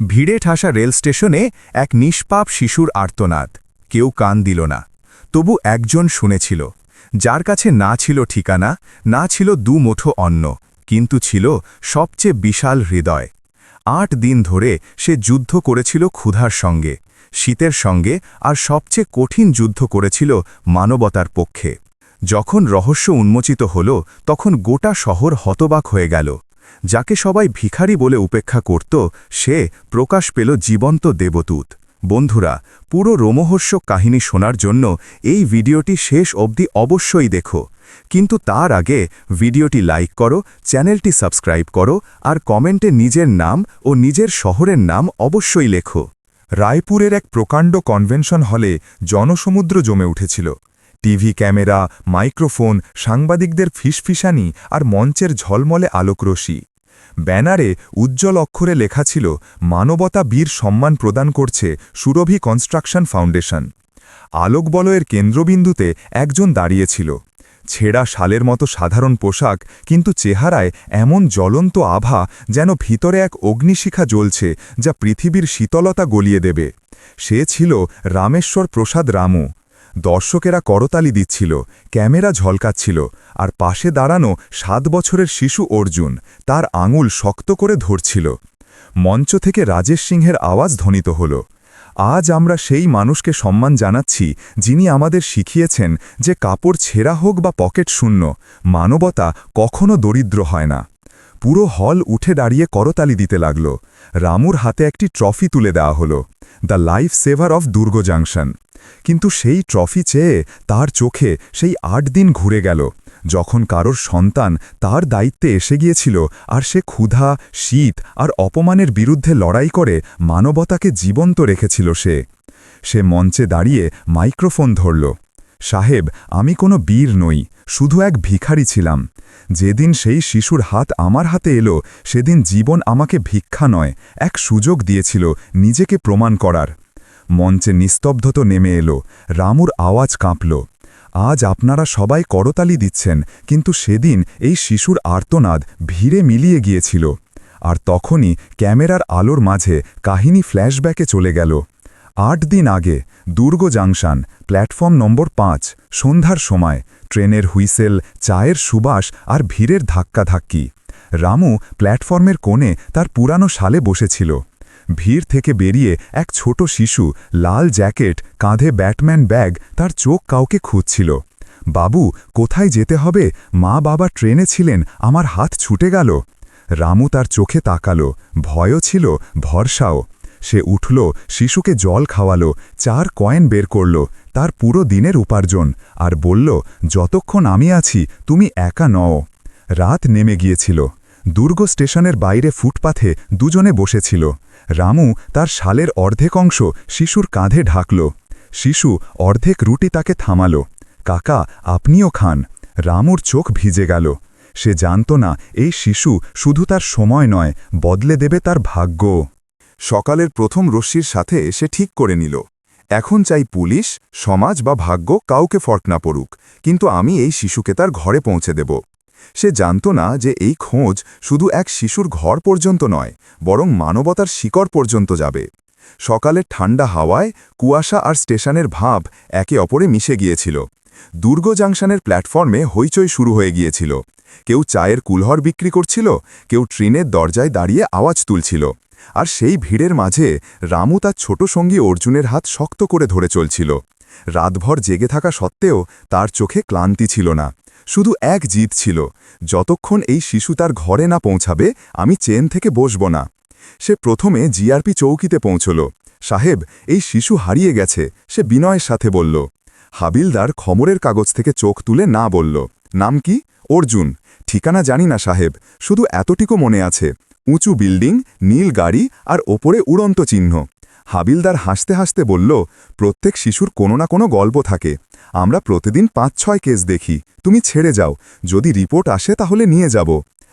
ভিড়ে ঠাসা রেল স্টেশনে এক নিষ্পাপ শিশুর আর্তনাদ। কেউ কান দিল না। তবু একজন শুনেছিল, যার কাছে না ছিল ঠিকানা, না ছিল দু মুঠো অন্ন, কিন্তু ছিল সবচেয়ে বিশাল হৃদয়। আট দিন ধরে সে যুদ্ধ করেছিল ক্ষুধার সঙ্গে, শীতের সঙ্গে, আর সবচেয়ে কঠিন যুদ্ধ করেছিল মানবতার পক্ষে। যখন রহস্য উন্মোচিত হল, তখন গোটা শহর হতবাক হয়ে গেল। যাকে সবাই ভিখারি বলে উপেক্ষা করত, সে প্রকাশ পেল জীবন্ত দেবদূত। বন্ধুরা, পুরো রোমহর্ষক কাহিনী শোনার জন্য এই ভিডিওটি শেষ অবধি অবশ্যই দেখো। কিন্তু তার আগে ভিডিওটি লাইক করো, চ্যানেলটি সাবস্ক্রাইব করো আর কমেন্টে নিজের নাম ও নিজের শহরের নাম অবশ্যই লেখো। রায়পুরের এক প্রকাণ্ড কনভেনশন হলে জনসমুদ্র জমে উঠেছিল। টিভি ক্যামেরা, মাইক্রোফোন, সাংবাদিকদের ফিসফিসানি আর মঞ্চের ঝলমলে আলোকরশি ব্যানারে উজ্জ্বল অক্ষরে লেখা ছিল, মানবতা বীর সম্মান প্রদান করছে সুরভি কনস্ট্রাকশন ফাউন্ডেশন। আলোকবলয়ের কেন্দ্রবিন্দুতে একজন দাঁড়িয়েছিল। ছেঁড়া শালের মতো সাধারণ পোশাক, কিন্তু চেহারায় এমন জ্বলন্ত আভা যেন ভিতরে এক অগ্নিশিখা জ্বলছে যা পৃথিবীর শীতলতা গলিয়ে দেবে। সে ছিল রামেশ্বর প্রসাদ রামু। দর্শকেরা করতালি দিচ্ছিল, ক্যামেরা ঝলকাচ্ছিল, আর পাশে দাঁড়ানো সাত বছরের শিশু অর্জুন তার আঙুল শক্ত করে ধরছিল। মঞ্চ থেকে রাজেশ সিংহের আওয়াজ ধ্বনিত হল। আজ আমরা সেই মানুষকে সম্মান জানাচ্ছি যিনি আমাদের শিখিয়েছেন যে কাপড় ছেঁড়া হোক বা পকেট শূন্য, মানবতা কখনো দরিদ্র হয় না। পুরো হল উঠে দাঁড়িয়ে করতালি দিতে লাগল। রামুর হাতে একটি ট্রফি তুলে দেওয়া হল, the life saver of Durg junction. কিন্তু সেই ট্রফি চেয়ে তার চোখে সেই আট দিন ঘুরে গেল, যখন কারোর সন্তান তার দায়িত্বে এসে গিয়েছিল আর সে ক্ষুধা, শীত আর অপমানের বিরুদ্ধে লড়াই করে মানবতাকে জীবন্ত রেখেছিল সে। সে মঞ্চে দাঁড়িয়ে মাইক্রোফোন ধরল। সাহেব, আমি কোনো বীর নই, শুধু এক ভিখারি ছিলাম। যেদিন সেই শিশুর হাত আমার হাতে এলো, সেদিন জীবন আমাকে ভিক্ষা নয়, এক সুযোগ দিয়েছিল নিজেকে প্রমাণ করার। মঞ্চে নিস্তব্ধত নেমে এলো, রামুর আওয়াজ কাঁপল। আজ আপনারা সবাই করতালি দিচ্ছেন, কিন্তু সেদিন এই শিশুর আর্তনাদ ভিড়ে মিলিয়ে গিয়েছিল। আর তখনই ক্যামেরার আলোর মাঝে কাহিনী ফ্ল্যাশব্যাকে চলে গেল। আট দিন আগে দুর্গ জাংশন, প্ল্যাটফর্ম নম্বর পাঁচ, সন্ধ্যার সময়, ট্রেনের হুইসেল, চায়ের সুবাস আর ভিড়ের ধাক্কাধাক্কি। রামু প্ল্যাটফর্মের কোণে তার পুরানো শালে বসেছিল। ভিড় থেকে বেরিয়ে এক ছোট শিশু, লাল জ্যাকেট, কাঁধে ব্যাটম্যান ব্যাগ, তার চোখ কাউকে খুঁজছিল। বাবু, কোথায় যেতে হবে? মা বাবা ট্রেনে ছিলেন, আমার হাত ছুটে গেল। রামু তার চোখে তাকালো, ভয়ও ছিল, ভরসাও। সে উঠল, শিশুকে জল খাওয়ালো, চার কয়েন বের করল, তার পুরো দিনের উপার্জন, আর বলল, যতক্ষণ আমি আছি, তুমি একা নও। রাত নেমে গিয়েছিল। দুর্গ স্টেশনের বাইরে ফুটপাথে দুজনে বসেছিল। রামু তার শালের অর্ধেক অংশ শিশুর কাঁধে ঢাকল। শিশু অর্ধেক রুটি তাকে থামাল। কাকা, আপনিও খান। রামুর চোখ ভিজে গেল। সে জানত না, এই শিশু শুধু তার সময় নয়, বদলে দেবে তার ভাগ্য। সকালের প্রথম রশ্মির সাথে সে ঠিক করে নিল। এখন চাই পুলিশ, সমাজ বা ভাগ্য কাউকে ফর্ক না পড়ুক, কিন্তু আমি এই শিশুকে তার ঘরে পৌঁছে দেব। সে জানত না যে এই খোঁজ শুধু এক শিশুর ঘর পর্যন্ত নয়, বরং মানবতার শিকড় পর্যন্ত যাবে। সকালের ঠান্ডা হাওয়ায় কুয়াশা আর স্টেশনের ভাব একে অপরে মিশে গিয়েছিল। দুর্গ জাংশনের প্ল্যাটফর্মে হইচই শুরু হয়ে গিয়েছিল। কেউ চায়ের কুলহর বিক্রি করছিল, কেউ ট্রেনের দরজায় দাঁড়িয়ে আওয়াজ তুলছিল। আর সেই ভিড়ের মাঝে রামু তার ছোট সঙ্গী অর্জুনের হাত শক্ত করে ধরে চলছিল। রাতভর জেগে থাকা সত্ত্বেও তার চোখে ক্লান্তি ছিল না। শুধু এক জিদ ছিল, যতক্ষণ এই শিশু তার ঘরে না পৌঁছাবে, আমি চেন থেকে বসব না। সে প্রথমে জিআরপি চৌকিতে পৌঁছল। সাহেব, এই শিশু হারিয়ে গেছে, সে বিনয়ের সাথে বলল। হাবিলদার খমরের কাগজ থেকে চোখ তুলে না বলল। নাম কি? অর্জুন। ঠিকানা জানি না সাহেব, শুধু এতটিকো মনে আছে। উঁচু বিল্ডিং, নীল গাড়ি আর ওপরে উড়ন্ত চিহ্ন। হাবিলদার হাসতে হাসতে বলল, প্রত্যেক শিশুর কোনো না কোনো গল্প থাকে। আমরা প্রতিদিন পাঁচ ছয় কেস দেখি। তুমি ছেড়ে যাও। যদি রিপোর্ট আসে তাহলে নিয়ে যাব।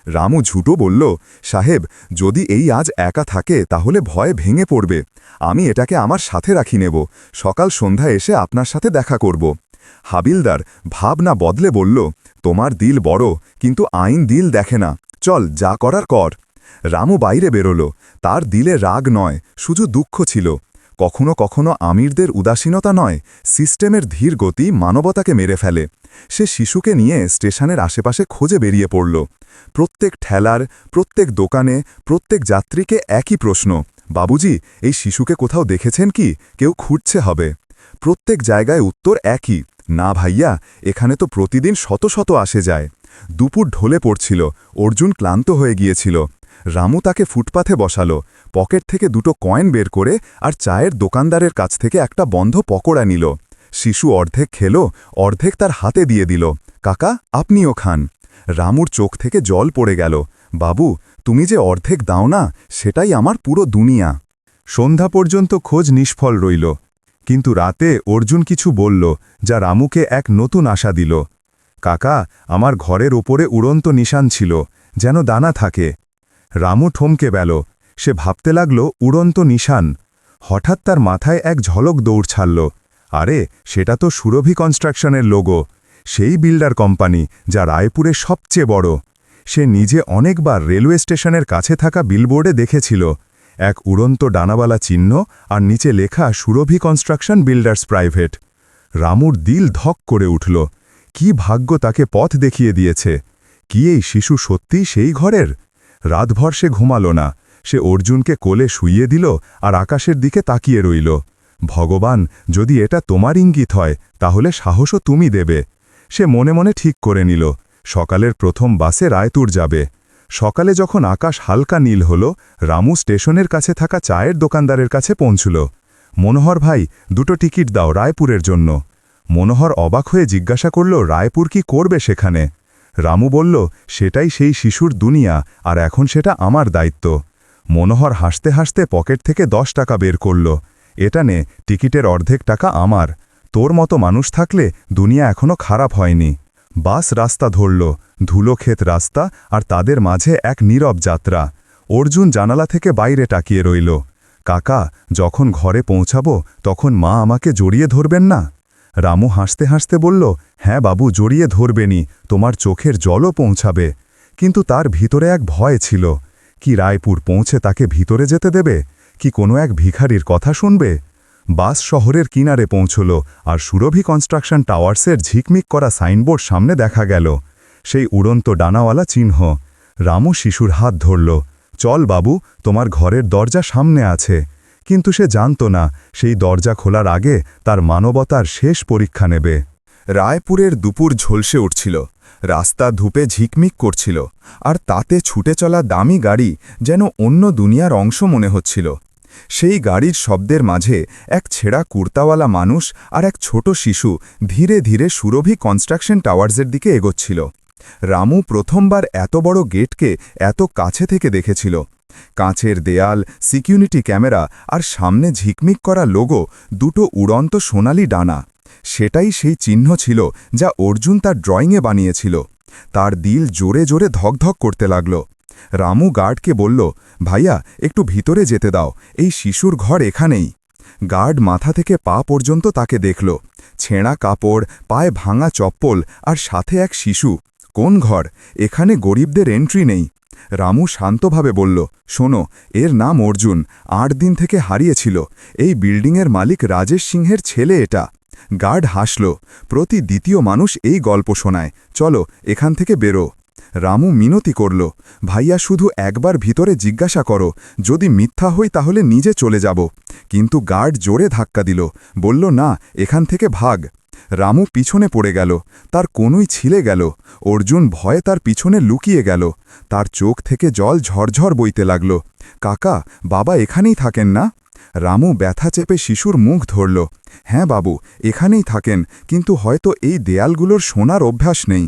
রামু ঝুটো বলল, সাহেব, যদি এই আজ একা থাকে তাহলে ভয়ে ভেঙে পড়বে। আমি এটাকে আমার সাথে রাখি নেব। সকাল সন্ধ্যা এসে আপনার সাথে দেখা করব। হাবিলদার ভাবনা বদলে বলল, তোমার দিল বড়, কিন্তু আইন দিল দেখে না। চল, যা করার কর। রামু বাইরে বেরোল। তার দিলে রাগ নয়, শুধু দুঃখ ছিল। কখনো কখনো আমিরদের উদাসীনতা নয়, সিস্টেমের ধীর গতি মানবতাকে মেরে ফেলে। সে শিশুকে নিয়ে স্টেশনের আশেপাশে খোঁজে বেরিয়ে পড়ল। প্রত্যেক ঠেলার, প্রত্যেক দোকানে, প্রত্যেক যাত্রীকে একই প্রশ্ন, বাবুজি, এই শিশুকে কোথাও দেখেছেন কি? কেউ খুঁজছে হবে। প্রত্যেক জায়গায় উত্তর একই, না ভাইয়া, এখানে তো প্রতিদিন শত শত আসে যায়। দুপুর ঢলে পড়ছিল, অর্জুন ক্লান্ত হয়ে গিয়েছিল। রামু তাকে ফুটপাথে বসালো, পকেট থেকে দুটো কয়েন বের করে আর চায়ের দোকানদারের কাছ থেকে একটা বন্ধ পকোড়া নিল। শিশু অর্ধেক খেল, অর্ধেক তার হাতে দিয়ে দিল, কাকা, আপনিও খান। রামুর চোখ থেকে জল পড়ে গেল, বাবু, তুমি যে অর্ধেক দাও না, সেটাই আমার পুরো দুনিয়া। সন্ধ্যা পর্যন্ত খোঁজ নিষ্ফল রইল, কিন্তু রাতে অর্জুন কিছু বলল, যা রামুকে এক নতুন আশা দিল। কাকা, আমার ঘরের ওপরে উড়ন্ত নিশান ছিল, যেন দানা থাকে। রামু ঠমকে বেল সে ভাবতে লাগল, উড়ন্ত নিশান। হঠাৎ তার মাথায় এক ঝলক দৌড় ছাড়ল। আরে, সেটা তো সুরভি কনস্ট্রাকশনের লোগো। সেই বিল্ডার কোম্পানি, যা রায়পুরে সবচেয়ে বড়। সে নিজে অনেকবার রেলওয়ে স্টেশনের কাছে থাকা বিলবোর্ডে দেখেছিল। এক উড়ন্ত ডানাওয়ালা চিহ্ন আর নিচে লেখা সুরভি কনস্ট্রাকশন বিল্ডার্স প্রাইভেট। রামুর দিল ধক করে উঠল। কি ভাগ্য তাকে পথ দেখিয়ে দিয়েছে। কি এই শিশু সত্যি সেই ঘরের? রাতভর সে ঘুমাল না। সে অর্জুনকে কোলে শুইয়ে দিল আর আকাশের দিকে তাকিয়ে রইল। ভগবান, যদি এটা তোমার ইঙ্গিত হয়, তাহলে সাহসও তুমি দেবে। সে মনে মনে ঠিক করে নিল, সকালের প্রথম বাসে রায়তুর যাবে। সকালে যখন আকাশ হালকা নীল হল, রামু স্টেশনের কাছে থাকা চায়ের দোকানদারের কাছে পৌঁছল। মনোহর ভাই, দুটো টিকিট দাও রায়পুরের জন্য। মনোহর অবাক হয়ে জিজ্ঞাসা করল, রায়পুর কি করবে সেখানে? রামু বলল, সেটাই সেই শিশুর দুনিয়া, আর এখন সেটা আমার দায়িত্ব। মনোহর হাসতে হাসতে পকেট থেকে দশ টাকা বের করল। এটা নে, টিকিটের অর্ধেক টাকা আমার। তোর মতো মানুষ থাকলে দুনিয়া এখনও খারাপ হয়নি। বাস রাস্তা ধরল ধুলোক্ষেত রাস্তা আর তাদের মাঝে এক নীরব যাত্রা। অর্জুন জানালা থেকে বাইরে টাকিয়ে রইল। কাকা, যখন ঘরে পৌঁছাবো, তখন মা আমাকে জড়িয়ে ধরবেন না? রামু হাসতে হাসতে বলল হ্যাঁ বাবু, জড়িয়ে ধরবেনি তোমার চোখের জলও পৌঁছাবে। কিন্তু তার ভিতরে এক ভয় ছিল। কি রায়পুর পৌঁছে তাকে ভিতরে যেতে দেবে? কি কোনো এক ভিখারির কথা শুনবে? বাস শহরের কিনারে পৌঁছল, আর সুরভি কনস্ট্রাকশন টাওয়ার্সের ঝিকমিক করা সাইনবোর্ড সামনে দেখা গেল। সেই উড়ন্ত ডানাওয়ালা চিহ্ন। রামু শিশুর হাত ধরল। চল বাবু, তোমার ঘরের দরজা সামনে আছে। কিন্তু সে জানত না, সেই দরজা খোলার আগে তার মানবতার শেষ পরীক্ষা নেবে। রায়পুরের দুপুর ঝলসে উঠছিল, রাস্তা ধূপে ঝিকমিক করছিল, আর তাতে ছুটে চলা দামি গাড়ি যেন অন্য দুনিয়ার অংশ মনে হচ্ছিল। সেই গাড়ির শব্দের মাঝে এক ছেঁড়া কুর্তাওয়ালা মানুষ আর এক ছোট শিশু ধীরে ধীরে সুরভি কনস্ট্রাকশন টাওয়ার্সের দিকে এগোচ্ছিল। রামু প্রথমবার এত বড় গেটকে এত কাছে থেকে দেখেছিল। কাঁচের দেয়াল, সিকিউরিটি ক্যামেরা আর সামনে ঝিকমিক করা লোগো দুটো উড়ন্ত সোনালি ডানা। সেটাই সেই চিহ্ন ছিল যা অর্জুন তার ড্রয়িংয়ে বানিয়েছিল। তার দিল জোরে জোরে ধকধক করতে লাগল। রামু গার্ডকে বলল, ভাইয়া, একটু ভিতরে যেতে দাও, এই শিশুর ঘর এখানেই। গার্ড মাথা থেকে পা পর্যন্ত তাকে দেখল। ছেঁড়া কাপড়, পায়ে ভাঙা চপ্পল আর সাথে এক শিশু। কোন ঘর? এখানে গরিবদের এন্ট্রি নেই। রামু শান্তভাবে বলল, শোনো, এর নাম অর্জুন, আট দিন থেকে হারিয়েছিল। এই বিল্ডিংয়ের মালিক রাজেশ সিংহের ছেলে এটা। গার্ড হাসল, প্রতি দ্বিতীয় মানুষ এই গল্প শোনায়। চলো, এখান থেকে বেরো। রামু মিনতি করল, ভাইয়া, শুধু একবার ভিতরে জিজ্ঞাসা করো। যদি মিথ্যা হই তাহলে নিজে চলে যাব। কিন্তু গার্ড জোরে ধাক্কা দিল, বলল, না, এখান থেকে ভাগ। রামু পিছনে পড়ে গেল, তার কোনোই ছিলে গেল, অর্জুন ভয়ে তার পিছনে লুকিয়ে গেল, তার চোখ থেকে জল ঝরঝর বইতে লাগল, কাকা, বাবা এখানেই থাকেন না? রামু ব্যথা চেপে শিশুর মুখ ধরল হ্যাঁ বাবু, এখানেই থাকেন, কিন্তু হয়তো এই দেয়ালগুলোর শোনার অভ্যাস নেই।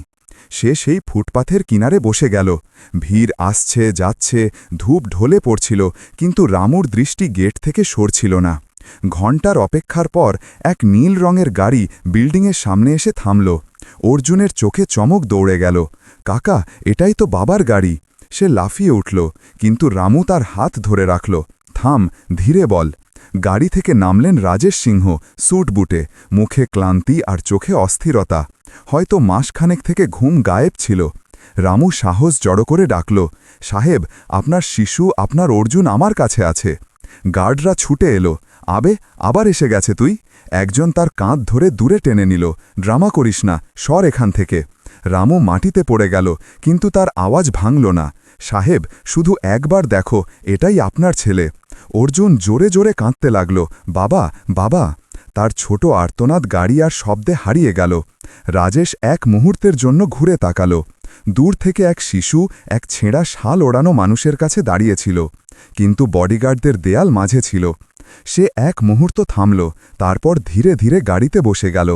সে সেই ফুটপাথের কিনারে বসে গেল, ভিড় আসছে, যাচ্ছে, ধূপ ঢলে পড়ছিল, কিন্তু রামুর দৃষ্টি গেট থেকে সরছিল না। ঘণ্টার অপেক্ষার পর এক নীল রঙের গাড়ি বিল্ডিংয়ের সামনে এসে থামল। অর্জুনের চোখে চমক দৌড়ে গেল। কাকা, এটাই তো বাবার গাড়ি। সে লাফিয়ে উঠল, কিন্তু রামু তার হাত ধরে রাখল। থাম, ধীরে বল। গাড়ি থেকে নামলেন রাজেশ সিংহ, স্যুট বুটে। মুখে ক্লান্তি আর চোখে অস্থিরতা। হয়তো মাসখানেক থেকে ঘুম গায়েব ছিল। রামু সাহস জড়ো করে ডাকল, সাহেব, আপনার শিশু, আপনার অর্জুন আমার কাছে আছে। গার্ডরা ছুটে এলো। আবে, আবার এসে গেছে তুই? একজন তার কাঁধ ধরে দূরে টেনে নিল। ড্রামা করিস না, সর এখান থেকে। রামু মাটিতে পড়ে গেল, কিন্তু তার আওয়াজ ভাঙল না। সাহেব, শুধু একবার দেখো, এটাই আপনার ছেলে। অর্জুন জোরে জোরে কাঁদতে লাগল, বাবা বাবা। তার ছোট আর্তনাদ গাড়ি আর শব্দে হারিয়ে গেল। রাজেশ এক মুহূর্তের জন্য ঘুরে তাকালো। দূর থেকে এক শিশু, এক ছেঁড়া শাল ওড়ানো মানুষের কাছে দাঁড়িয়েছিল। কিন্তু বডিগার্ডদের দেয়াল মাঝে ছিল। সে এক মুহূর্ত থামল, তারপর ধীরে ধীরে গাড়িতে বসে গেল।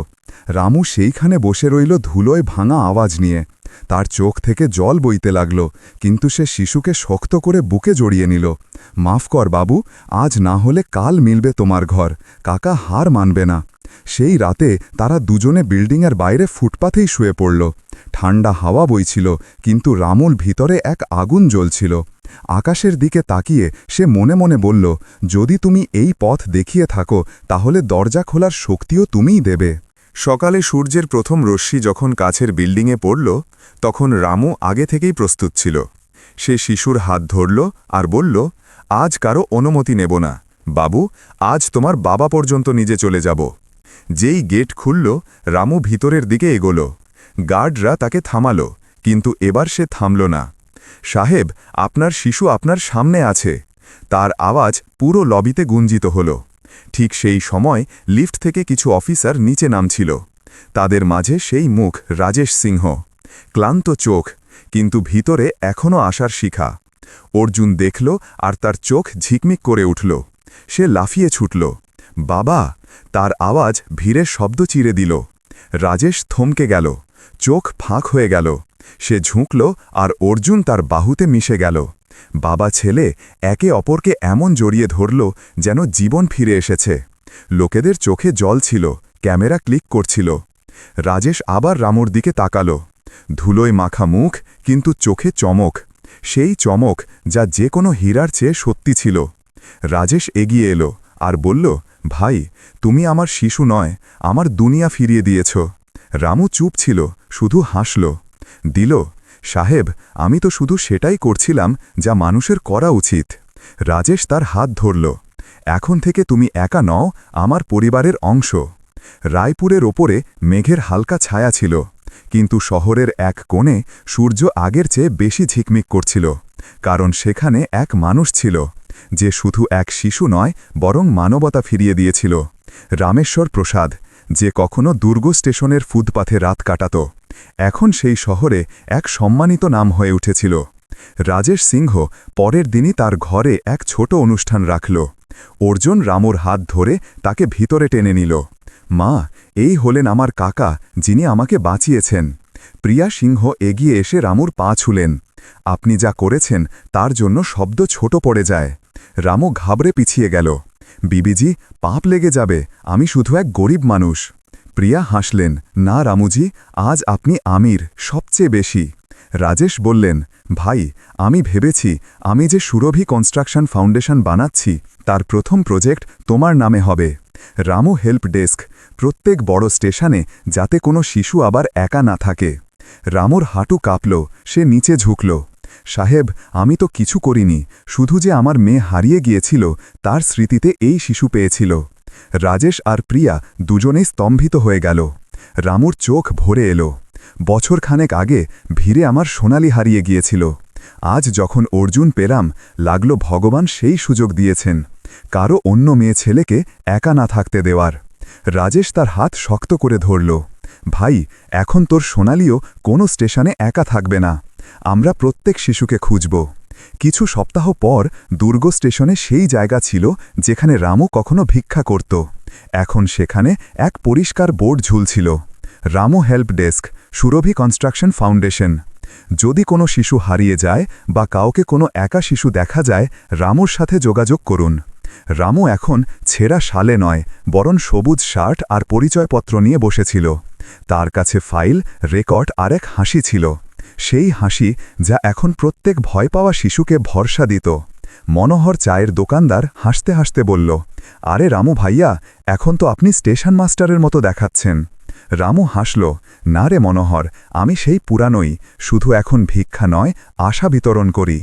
রামু সেইখানে বসে রইল ধুলোয় ভাঙা আওয়াজ নিয়ে। তার চোখ থেকে জল বইতে লাগল, কিন্তু সে শিশুকে শক্ত করে বুকে জড়িয়ে নিল। মাফ কর বাবু, আজ না হলে কাল মিলবে তোমার ঘর, কাকা হার মানবে না। সেই রাতে তারা দুজনে বিল্ডিংয়ের বাইরে ফুটপাথেই শুয়ে পড়ল। ঠান্ডা হাওয়া বইছিল, কিন্তু রামুল ভিতরে এক আগুন জ্বলছিল। আকাশের দিকে তাকিয়ে সে মনে মনে বলল, যদি তুমি এই পথ দেখিয়ে থাকো, তাহলে দরজা খোলার শক্তিও তুমিই দেবে। সকালে সূর্যের প্রথম রশ্মি যখন কাছের বিল্ডিংয়ে পড়ল, তখন রামু আগে থেকেই প্রস্তুত ছিল। সে শিশুর হাত ধরল আর বলল, আজ কারও অনুমতি নেব না। বাবু, আজ তোমার বাবা পর্যন্ত নিজে চলে যাব। যেই গেট খুলল, রামু ভিতরের দিকে এগোল। গার্ডরা তাকে থামালো, কিন্তু এবার সে থামল না। সাহেব, আপনার শিশু আপনার সামনে আছে। তার আওয়াজ পুরো লবিতে গুঞ্জিত হল। ঠিক সেই সময় লিফট থেকে কিছু অফিসার নিচে নামছিল। তাদের মাঝে সেই মুখ, রাজেশ সিংহ। ক্লান্ত চোখ, কিন্তু ভিতরে এখনও আসার শিখা। অর্জুন দেখল আর তার চোখ ঝিকমিক করে উঠল। সে লাফিয়ে ছুটল। বাবা, তার আওয়াজ ভিড়ের শব্দ চিরে দিল। রাজেশ থমকে গেল। চোখ ফাঁক হয়ে গেল। সে ঝুঁকল আর অর্জুন তার বাহুতে মিশে গেল। বাবা ছেলে একে অপরকে এমন জড়িয়ে ধরল যেন জীবন ফিরে এসেছে। লোকেদের চোখে জল ছিল, ক্যামেরা ক্লিক করছিল। রাজেশ আবার রামুর দিকে তাকাল। ধুলোয় মাখা মুখ, কিন্তু চোখে চমক। সেই চমক যা যে কোনো হীরার চেয়ে সত্যি ছিল। রাজেশ এগিয়ে এলো আর বলল, ভাই, তুমি আমার শিশু নয়, আমার দুনিয়া ফিরিয়ে দিয়েছ। রামু চুপ ছিল, শুধু হাসল। দিল, সাহেব, আমি তো শুধু সেটাই করছিলাম যা মানুষের করা উচিত। রাজেশ তার হাত ধরল, এখন থেকে তুমি একা নও, আমার পরিবারের অংশ। রায়পুরের ওপরে মেঘের হালকা ছায়া ছিল, কিন্তু শহরের এক কোণে সূর্য আগের চেয়ে বেশি ঝিকমিক করছিল, কারণ সেখানে এক মানুষ ছিল, যে শুধু এক শিশু নয়, বরং মানবতা ফিরিয়ে দিয়েছিল। রামেশ্বর প্রসাদ যে কখনো দুর্গ স্টেশনের ফুটপাথে রাত কাটাত। এখন সেই শহরে এক সম্মানিত নাম হয়ে উঠেছিল। রাজেশ সিংহ পরের দিনই তার ঘরে এক ছোট অনুষ্ঠান রাখল। অর্জুন রামুর হাত ধরে তাকে ভিতরে টেনে নিল। মা, এই হলেন আমার কাকা, যিনি আমাকে বাঁচিয়েছেন। প্রিয়া সিংহ এগিয়ে এসে রামুর পা ছুলেন। আপনি যা করেছেন, তার জন্য শব্দ ছোট পড়ে যায় রামু ঘাবড়ে পিছিয়ে গেল। বিবিজি, পাপ লেগে যাবে, আমি শুধু এক গরিব মানুষ। প্রিয়া হাসলেন, না রামুজি, আজ আপনি আমির, সবচেয়ে বেশি। রাজেশ বললেন, ভাই, আমি ভেবেছি, আমি যে সুরভি কনস্ট্রাকশন ফাউন্ডেশন বানাচ্ছি, তার প্রথম প্রজেক্ট তোমার নামে হবে। রামু হেল্প ডেস্ক, প্রত্যেক বড় স্টেশনে যাতে কোনো শিশু আবার একা না থাকে। রামুর হাঁটু কাঁপল, সে নিচে ঝুঁকল। সাহেব, আমি তো কিছু করিনি, শুধু যে আমার মেয়ে হারিয়ে গিয়েছিল, তার স্মৃতিতে এই শিশু পেয়েছিল। রাজেশ আর প্রিয়া দুজনেই স্তম্ভিত হয়ে গেল। রামুর চোখ ভরে এলো। বছরখানেক আগে ভিড়ে আমার সোনালি হারিয়ে গিয়েছিল। আজ যখন অর্জুন পেরাম, লাগল ভগবান সেই সুযোগ দিয়েছেন। কারও অন্য মেয়ে ছেলেকে একা না থাকতে দেওয়ার। রাজেশ তার হাত শক্ত করে ধরল। ভাই, এখন তোর সোনালিও কোনো স্টেশনে একা থাকবে না। আমরা প্রত্যেক শিশুকে খুঁজব। কিছু সপ্তাহ পর দুর্গ স্টেশনে সেই জায়গা ছিল যেখানে রামু কখনো ভিক্ষা করত। এখন সেখানে এক পরিষ্কার board ঝুলছিল। Ramu help desk, Surabhi construction foundation. যদি কোনো শিশু হারিয়ে যায় বা কাউকে কোনো একা শিশু দেখা যায়, রামুর সাথে যোগাযোগ করুন। রামু এখন ছেঁড়া শালে নয়, বরং সবুজ শার্ট আর পরিচয়পত্র নিয়ে বসেছিল। তার কাছে ফাইল, রেকর্ড আর এক হাসি ছিল। সেই হাসি যা এখন প্রত্যেক ভয় পাওয়া শিশুকে ভরসা দিত। মনোহর চায়ের দোকানদার হাসতে হাসতে বলল, আরে রামু ভাইয়া, এখন তো আপনি স্টেশন মাস্টারের মতো দেখাচ্ছেন। রামু হাসল, না রে মনোহর, আমি সেই পুরানোই, শুধু এখন ভিক্ষা নয়, আশা বিতরণ করি।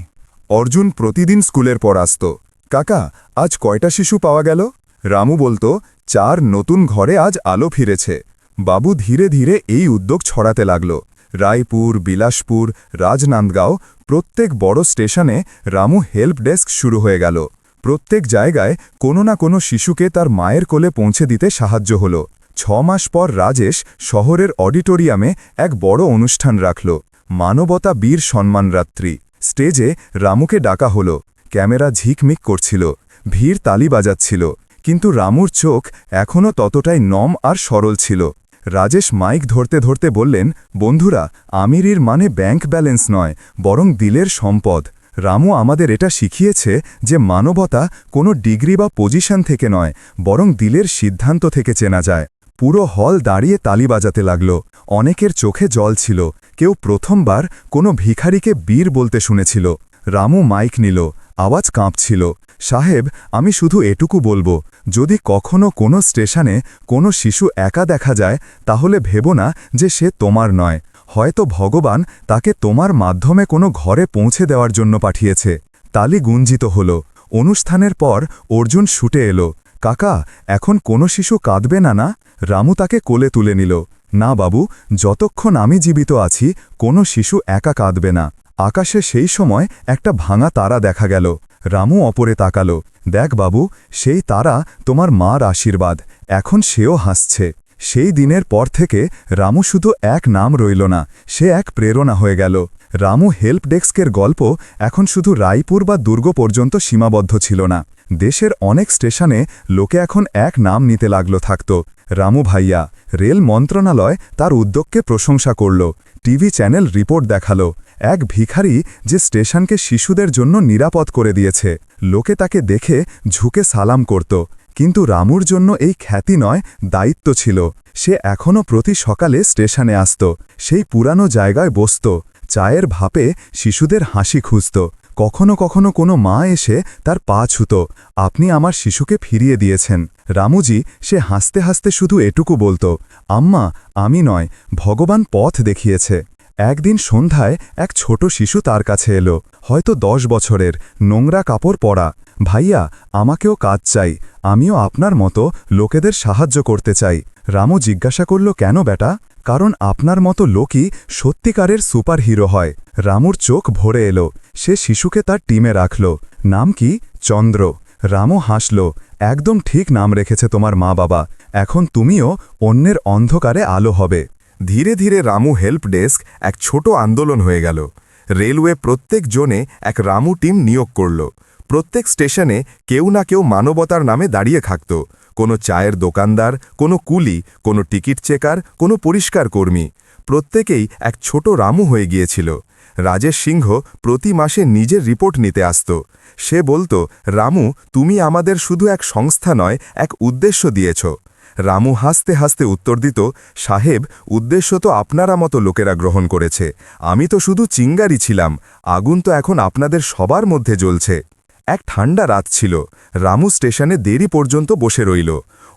অর্জুন প্রতিদিন স্কুলের পর আসত। কাকা, আজ কয়টা শিশু পাওয়া গেল? রামু বলতো, চার নতুন ঘরে আজ আলো ফিরেছে। বাবু ধীরে ধীরে এই উদ্যোগ ছড়াতে লাগল। রায়পুর, বিলাসপুর, রাজনান্দগাঁও প্রত্যেক বড় স্টেশনে রামু হেল্প ডেস্ক শুরু হয়ে গেল। প্রত্যেক জায়গায় কোনো না কোনো শিশুকে তার মায়ের কোলে পৌঁছে দিতে সাহায্য হল। ছ মাস পর রাজেশ শহরের অডিটোরিয়ামে এক বড় অনুষ্ঠান রাখল। মানবতা বীর সম্মান রাত্রি স্টেজে রামুকে ডাকা হল। ক্যামেরা ঝিকমিক করছিল। ভিড় তালি বাজাচ্ছিল। কিন্তু রামুর চোখ এখনও ততটাই নম আর সরল ছিল। রাজেশ মাইক ধরতে ধরতে বললেন, বন্ধুরা, আমিরির মানে ব্যাংক ব্যালেন্স নয়, বরং দিলের সম্পদ। রামু আমাদের এটা শিখিয়েছে যে মানবতা কোনো ডিগ্রি বা পজিশন থেকে নয়, বরং দিলের সিদ্ধান্ত থেকে চেনা যায়। পুরো হল দাঁড়িয়ে তালি বাজাতে লাগল। অনেকের চোখে জল ছিল। কেউ প্রথমবার কোনো ভিখারিকে বীর বলতে শুনেছিল। রামু মাইক নিল। আওয়াজ কাঁপছিল। সাহেব, আমি শুধু এটুকু বলব যদি কখনো কোনো স্টেশনে কোনো শিশু একা দেখা যায়, তাহলে ভেবো না যে সে তোমার নয়। হয়তো ভগবান তাকে তোমার মাধ্যমে কোনো ঘরে পৌঁছে দেওয়ার জন্য পাঠিয়েছে। তালি গুঞ্জিত হল। অনুষ্ঠানের পর অর্জুন ছুটে এলো। কাকা, এখন কোনো শিশু কাঁদবে না না? রামু তাকে কোলে তুলে নিল। না বাবু, যতক্ষণ আমি জীবিত আছি, কোনো শিশু একা কাঁদবে না। আকাশে সেই সময় একটা ভাঙা তারা দেখা গেল। রামু অপরে তাকাল। দেখ বাবু, সেই তারা তোমার মার আশীর্বাদ। এখন সেও হাসছে। সেই দিনের পর থেকে রামু শুধু এক নাম রইল না, সে এক প্রেরণা হয়ে গেল। রামু হেল্প ডেস্কের গল্প এখন শুধু রায়পুর বা দুর্গ পর্যন্ত সীমাবদ্ধ ছিল না। দেশের অনেক স্টেশনে লোকে এখন এক নাম নিতে লাগল থাকত। রামু ভাইয়া, রেল মন্ত্রণালয় তার উদ্যোগকে প্রশংসা করল। টিভি চ্যানেল রিপোর্ট দেখাল। এক ভিখারি যে স্টেশনকে শিশুদের জন্য নিরাপদ করে দিয়েছে। লোকে তাকে দেখে ঝুঁকে সালাম করত। কিন্তু রামুর জন্য এই খ্যাতি নয়, দায়িত্ব ছিল। সে এখনও প্রতি সকালে স্টেশনে আসত। সেই পুরানো জায়গায় বসত। চায়ের ভাপে শিশুদের হাসি খুঁজত। কখনো কখনো কোনো মা এসে তার পা ছুত। আপনি আমার শিশুকে ফিরিয়ে দিয়েছেন। রামুজি সে হাসতে হাসতে শুধু এটুকু বলতো, আম্মা, আমি নয়, ভগবান পথ দেখিয়েছে। একদিন সন্ধ্যায় এক ছোট শিশু তার কাছে এলো। হয়তো দশ বছরের, নোংরা কাপড় পরা। ভাইয়া, আমাকেও কাজ চাই। আমিও আপনার মতো লোকেদের সাহায্য করতে চাই। রামু জিজ্ঞাসা করল, কেন বেটা? কারণ আপনার মতো লোকই সত্যিকারের সুপার হিরো হয়। রামুর চোখ ভরে এলো। সে শিশুকে তার টিমে রাখল। নাম কি? চন্দ্র। রামু হাসল। একদম ঠিক নাম রেখেছে তোমার মা বাবা এখন তুমিও অন্যের অন্ধকারে আলো হবে। ধীরে ধীরে রামু হেল্প ডেস্ক এক ছোট আন্দোলন হয়ে গেল। রেলওয়ে প্রত্যেক জোনে এক রামু টিম নিয়োগ করল। প্রত্যেক স্টেশনে কেউ না কেউ মানবতার নামে দাঁড়িয়ে থাকত। কোনো চায়ের দোকানদার, কোনো কুলি, কোনো টিকিট চেকার, কোনো পরিষ্কার কর্মী। প্রত্যেকেই এক ছোট রামু হয়ে গিয়েছিল। রাজেশ সিংহ প্রতি মাসে নিজের রিপোর্ট নিতে আসত। সে বলতো, রামু, তুমি আমাদের শুধু এক সংস্থা নয়, এক উদ্দেশ্য দিয়েছ। রামু হাসতে হাসতে উত্তর দিত, সাহেব, উদ্দেশ্য তো আপনারা মতো লোকেরা গ্রহণ করেছে। আমি তো শুধু চিঙ্গারি ছিলাম, আগুন তো এখন আপনাদের সবার মধ্যে জ্বলছে। এক ঠান্ডা রাত ছিল। রামু স্টেশনে দেরি পর্যন্ত বসে রইল।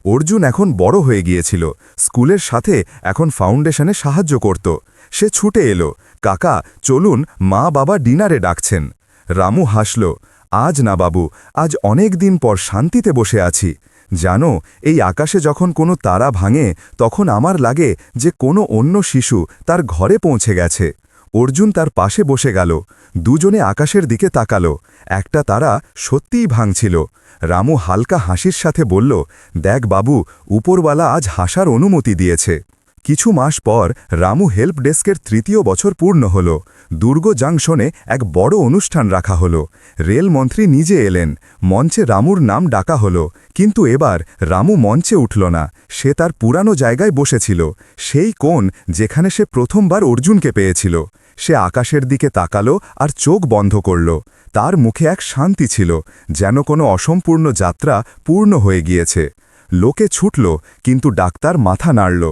অর্জুন এখন বড় হয়ে গিয়েছিল। স্কুলের সাথে এখন ফাউন্ডেশনে সাহায্য করত। সে ছুটে এলো, কাকা, চলুন, মা বাবা ডিনারে ডাকছেন। রামু হাসল, আজ না বাবু, আজ অনেক দিন পর শান্তিতে বসে আছি। জানো, এই আকাশে যখন কোনো তারা ভাঙে, তখন আমার লাগে যে কোনো অন্য শিশু তার ঘরে পৌঁছে গেছে। অর্জুন তার পাশে বসে গেল, দুজনে আকাশের দিকে তাকাল। একটা তারা সত্যিই ভাঙছিল। রামু হালকা হাসির সাথে বলল, দেখ বাবু, উপরওয়ালা আজ হাসার অনুমতি দিয়েছে। কিছু মাস পর রামু হেল্প ডেস্কের তৃতীয় বছর পূর্ণ হল। দুর্গ জাংশনে এক বড় অনুষ্ঠান রাখা হল। রেলমন্ত্রী নিজে এলেন। মঞ্চে রামুর নাম ডাকা হল। কিন্তু এবার রামু মঞ্চে উঠল না। সে তার পুরানো জায়গায় বসেছিল। সেই কোণ যেখানে সে প্রথমবার অর্জুনকে পেয়েছিল। সে আকাশের দিকে তাকালো আর চোখ বন্ধ করল। তার মুখে এক শান্তি ছিল, যেন কোনো অসম্পূর্ণ যাত্রা পূর্ণ হয়ে গিয়েছে। লোকে ছুটল, কিন্তু ডাক্তার মাথা নাড়ল।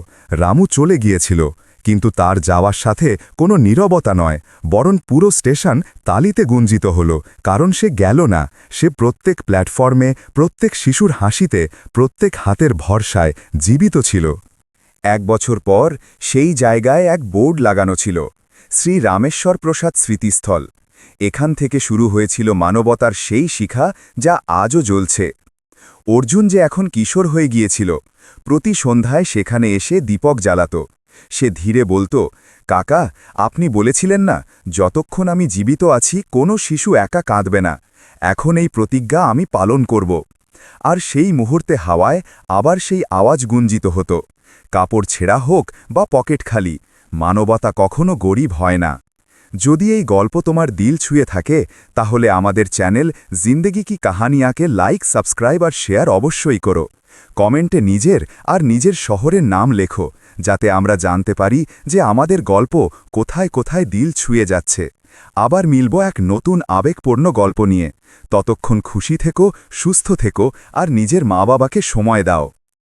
রামু চলে গিয়েছিল, কিন্তু তার যাওয়ার সাথে কোনো নীরবতা নয়, বরং পুরো স্টেশন তালিতে গুঞ্জিত হল, কারণ সে গেল না। সে প্রত্যেক প্ল্যাটফর্মে, প্রত্যেক শিশুর হাসিতে, প্রত্যেক হাতের ভরসায় জীবিত ছিল। এক বছর পর সেই জায়গায় এক বোর্ড লাগানো ছিল, শ্রী রামেশ্বর প্রসাদ স্মৃতিস্থল। এখান থেকে শুরু হয়েছিল মানবতার সেই শিখা যা আজও জ্বলছে। অর্জুন যে এখন কিশোর হয়ে গিয়েছিল, প্রতি সন্ধ্যায় সেখানে এসে দীপক জ্বালাত। সে ধীরে বলতো, কাকা, আপনি বলেছিলেন না, যতক্ষণ আমি জীবিত আছি, কোনো শিশু একা কাঁদবে না। এখন এই প্রতিজ্ঞা আমি পালন করব। আর সেই মুহূর্তে হাওয়ায় আবার সেই আওয়াজ গুঞ্জিত হতো, কাপড় ছেঁড়া হোক বা পকেট খালি, মানবতা কখনো গরিব হয় না। যদি এই গল্প তোমার দিল ছুঁয়ে থাকে, তাহলে আমাদের চ্যানেল জিন্দেগি কি কাহানিয়াকে লাইক, সাবস্ক্রাইব আর শেয়ার অবশ্যই করো। কমেন্টে নিজের আর নিজের শহরের নাম লেখো, যাতে আমরা জানতে পারি যে আমাদের গল্প কোথায় কোথায় দিল ছুঁয়ে যাচ্ছে। আবার মিলব এক নতুন আবেগপূর্ণ গল্প নিয়ে। ততক্ষণ খুশি থেকো, সুস্থ থেকো আর নিজের মা বাবাকে সময় দাও।